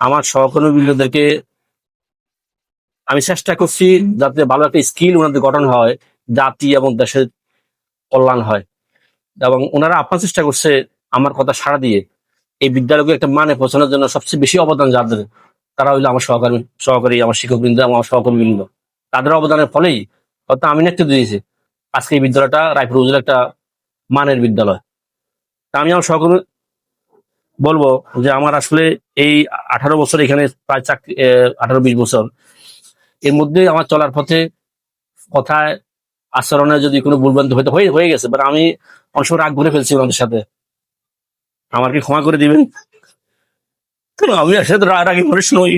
আমার সহকর্মী বৃন্দদেরকে আমি চেষ্টা করছি যাতে ভালো একটা স্কিল ওনাদের গঠন হয়, জাতি এবং দেশের কল্যাণ হয়। এবং ওনারা আপনার চেষ্টা করছে আমার কথা সাড়া দিয়ে এই বিদ্যালয়কে একটা মানে পৌঁছানোর জন্য সবচেয়ে বেশি অবদান যাদের, তারা হইল আমার সহকর্মী, সহকারী, আমার শিক্ষকবৃন্দ এবং আমার সহকর্মীবৃন্দ। তাদের অবদানের ফলেই হয়তো আমি নেতৃত্ব দিয়েছি। আজকে এই বিদ্যালয়টা রায়পুর উপজেলা একটা মানের বিদ্যালয়। তা আমি আমার সহকর্মী বলব যে আমার আসলে এই আঠারো বছর এখানে প্রায় চাকরি আঠারো বিশ বছর। এর মধ্যে আমার চলার পথে কথায়, আচরণে যদি কোনো ভুলভ্রান্তি হয়তো হয়ে গেছে বাট আমি অনেক সময় রাগ ঘুরে ফেলছি ওনাদের সাথে। আমাকে ক্ষমা করে দিবেন। আমি আসলে রাগী মানুষ নই।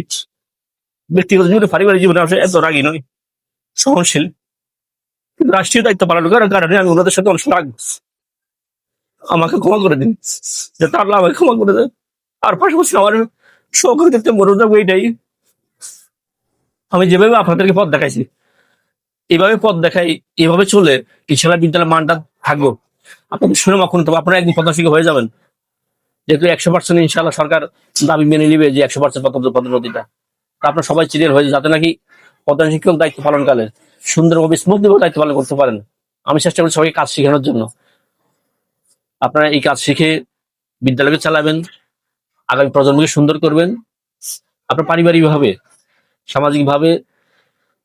ব্যক্তিগত জীবনে, পারিবারিক জীবনে আসলে এত রাগী নই। সহনশীল। কিন্তু রাষ্ট্রীয় দায়িত্ব পালন করার কারণে আমি ওনাদের সাথে অনেক রাগ। আমাকে ক্ষমা করে দিন। যাতে আল্লাহ আমাকে ক্ষমা করে দেন। আর পাশাপাশি আমার সহকারীদের মনোযোগ এইটাই আমি যেভাবে আপনাদেরকে পথ দেখাইছি এইভাবে পথ দেখাই, এভাবে চলে ইনশাল্লাহ বিদ্যালয় মানটা থাকব। আপনাদের শুনে মখন, তবে আপনারা একদিন পদ্মাশিক হয়ে যাবেন। যেহেতু একশো পার্সেন্ট ইনশাল্লাহ সরকার দাবি মেনে নিবে যে একশো পার্সেন্ট পদ্ধতিটা তা আপনার সবাই চিনিয়ার হয়ে যাতে নাকি প্রধান শিক্ষক দায়িত্ব পালনকালে সুন্দরভাবে স্মুথলিভাবে দায়িত্ব পালন করতে পারেন। আমি চেষ্টা করি সবাইকে কাজ শেখানোর জন্য। আপনারা এই কাজ শিখে বিদ্যালয়কে চালাবেন, আগামী প্রজন্মকে সুন্দর করবেন। আপনার পারিবারিকভাবে, সামাজিকভাবে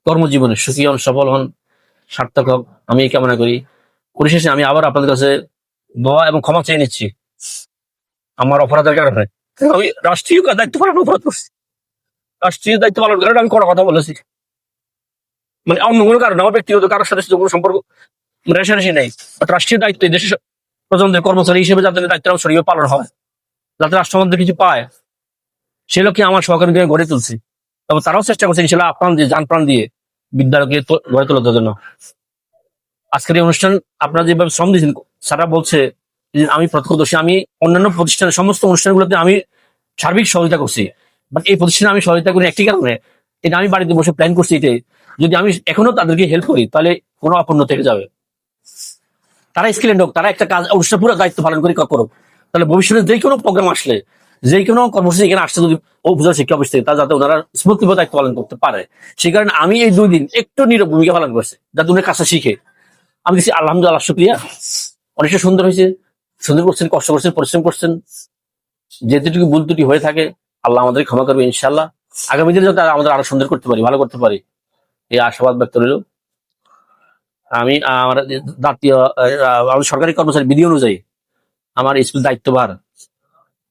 কর্মজীবনে সুখী হন, সফল হন, সার্থক হোক আমি এই কামনা করি। পরিশেষে আমি আবার আপনাদের কাছে দোয়া এবং ক্ষমা চেয়ে নিচ্ছি। আমার অপরাধের কারণে। আমি রাষ্ট্রীয় দায়িত্ব পালন অপরাধ করছি। রাষ্ট্রীয় দায়িত্ব পালন করার আমি কড়া কথা বলেছি। মানে অন্য কোনো কারণে, আমার ব্যক্তিগত কারোর সাথে কোনো সম্পর্ক রেশারেশি নেই। রাষ্ট্রীয় দায়িত্ব দেশের প্রজন্মের কর্মচারী হিসেবে যাতে দায়িত্ব সরিয়ে পালন হয়, যাতে রাষ্ট্র মধ্যে কিছু পায়, সে লক্ষ্যে আমার সহকারীকে গড়ে তুলছি। এবং তারাও চেষ্টা করছে ইনশাল্লাহ আপ্রাণ দিয়ে যান প্রাণ দিয়ে বিদ্যালয়কে গড়ে তোলার জন্য। আজকের এই অনুষ্ঠান আপনারা যেভাবে শ্রম দিয়েছেন, সারা বলছে যে আমি প্রত্যক্ষদর্শী, আমি অন্যান্য প্রতিষ্ঠানের সমস্ত অনুষ্ঠানগুলোতে আমি সার্বিক সহযোগিতা করছি। বাট এই প্রতিষ্ঠানে আমি সহযোগিতা করি একটি কারণে, এটা আমি বাড়িতে বসে প্ল্যান করছি এটাই। যদি আমি এখনও তাদেরকে হেল্প করি, তাহলে কোনো অপূর্ণ থেকে যাবে। তারা স্কিলেন্ড হোক, তারা একটা কাজ, অনুষ্ঠান পুরো দায়িত্ব পালন করে করুক তাহলে ভবিষ্যতে যে কোনো প্রোগ্রাম আসলে, যে কোনো কর্মসূচি এখানে আসছে যদি বুঝা শিক্ষা অফিস থেকে, তা যাতে ওনারা স্মুথলি দায়িত্ব পালন করতে পারে। সেই কারণে আমি এই দুই দিন একটু নীরব ভূমিকা পালন করছি, যাতে উনি কাজটা শিখে। আমি দেখছি আলহামদুলিল্লাহ, শুক্রিয়া। অনেকটা সুন্দর হয়েছে, সুন্দর করছেন, কষ্ট করছেন, পরিশ্রম করছেন। যেটুকু ভুল ত্রুটি হয়ে থাকে, আল্লাহ আমাদের ক্ষমা করবে ইনশাল্লাহ আগামী দিনে যাতে আমাদের আরও সুন্দর করতে পারি, ভালো করতে পারি, এই আশাবাদ ব্যক্ত রইল। আমি, আমার জাতীয় সরকারি কর্মচারী বিধি অনুযায়ী আমার স্কুল দায়িত্বভার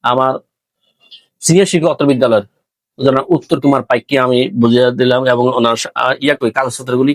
আমার সিনিয়র শিক্ষক অত্র বিদ্যালয়ের উত্তর কুমার পাইককে আমি বুঝিয়ে দিলাম এবং ওনার ইয়া কই কাগজপত্র গুলি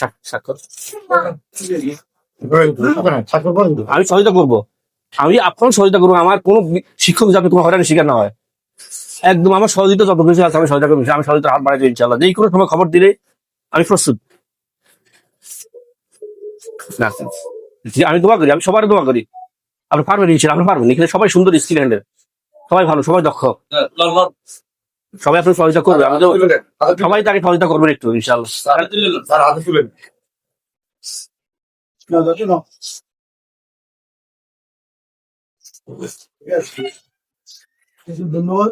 স্বাক্ষর আমি সহযোগিতা করব আমি আপনার সহযোগিতা করব আমার কোনো শিক্ষক যাতে কোনো হয়রানি শিকার না হয় একদম আমার সহযোগিতা যত কিছু আছে, আমি সহযোগিতা করব আমি সহযোগিতা হাত বাড়াই ইনশাল্লাহ যে কোনো সময় খবর দিলে আমি প্রস্তুত আমি দোয়া করি, আমি সবার দোয়া করি। আপনি পারবেন ইনশাল্লাহ আপনি পারবেন এখানে সবাই সুন্দর স্কিল হ্যান্ডেল সবাই ভালো সবাই দক্ষ সবাই আপনার সহযোগিতা করবে আমি তো সবাই তাকে সহযোগিতা করবেন একটু ইনশাল্লাহ ধন্যবাদ